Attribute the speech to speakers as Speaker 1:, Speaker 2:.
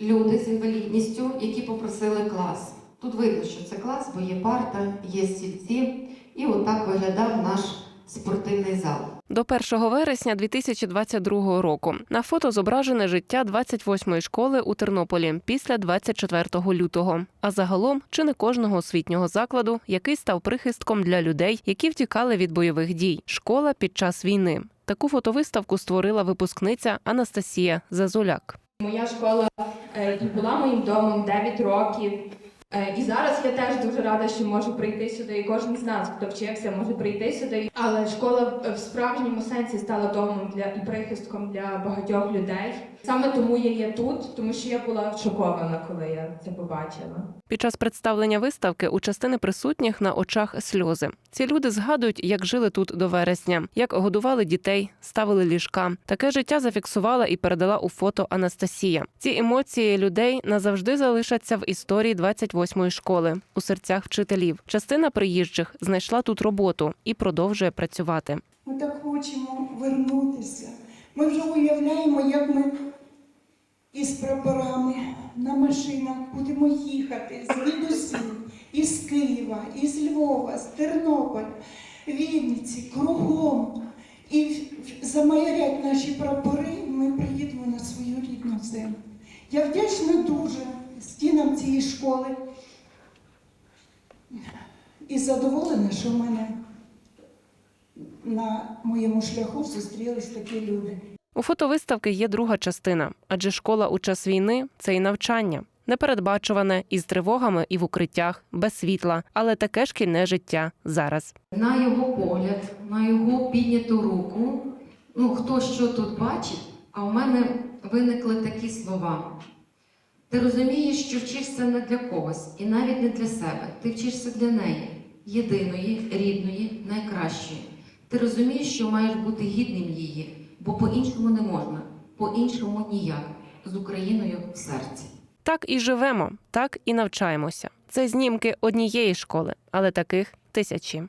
Speaker 1: люди з інвалідністю, які попросили клас. Тут видно, що це клас, бо є парта, є стільці, і отак виглядав наш спортивний зал.
Speaker 2: До 1 вересня 2022 року на фото зображене життя 28-ї школи у Тернополі після 24 лютого. А загалом чи не кожного освітнього закладу, який став прихистком для людей, які втікали від бойових дій. Школа під час війни. Таку фотовиставку створила випускниця Анастасія Зазуляк.
Speaker 3: Моя школа е, була моїм домом 9 років. Е, І зараз я теж дуже рада, що можу прийти сюди. І кожен з нас, хто вчився, може прийти сюди. Але школа в справжньому сенсі стала домом для і прихистком для багатьох людей. Саме тому я є тут, тому що я була шокована, коли я це побачила.
Speaker 2: Під час представлення виставки у частини присутніх на очах сльози. Ці люди згадують, як жили тут до вересня, як годували дітей, ставили ліжка. Таке життя зафіксувала і передала у фото Анастасія. Ці емоції людей назавжди залишаться в історії 28-ї школи у серцях вчителів. Частина приїжджих знайшла тут роботу і продовжує працювати.
Speaker 4: Ми так хочемо вернутися. Ми вже уявляємо, як ми із прапорами на машинах будемо їхати звідусіль, із Києва, із Львова, з Тернополя, Вінниці, кругом. І замайорять наші прапори, ми приїдемо на свою рідну землю. Я вдячна дуже стінам цієї школи і задоволена, що в мене на моєму шляху зустрілись такі люди.
Speaker 2: У фотовиставки є друга частина, адже школа у час війни це і навчання. Непередбачуване із тривогами і в укриттях, без світла, але таке шкільне життя зараз.
Speaker 1: На його погляд, на його підняту руку, ну хто що тут бачить, а в мене виникли такі слова. Ти розумієш, що вчишся не для когось і навіть не для себе. Ти вчишся для неї, єдиної, рідної, найкращої. Ти розумієш, що маєш бути гідним її, бо по-іншому не можна, по-іншому ніяк, з Україною в серці.
Speaker 2: Так і живемо, так і навчаємося. Це знімки однієї школи, але таких тисячі.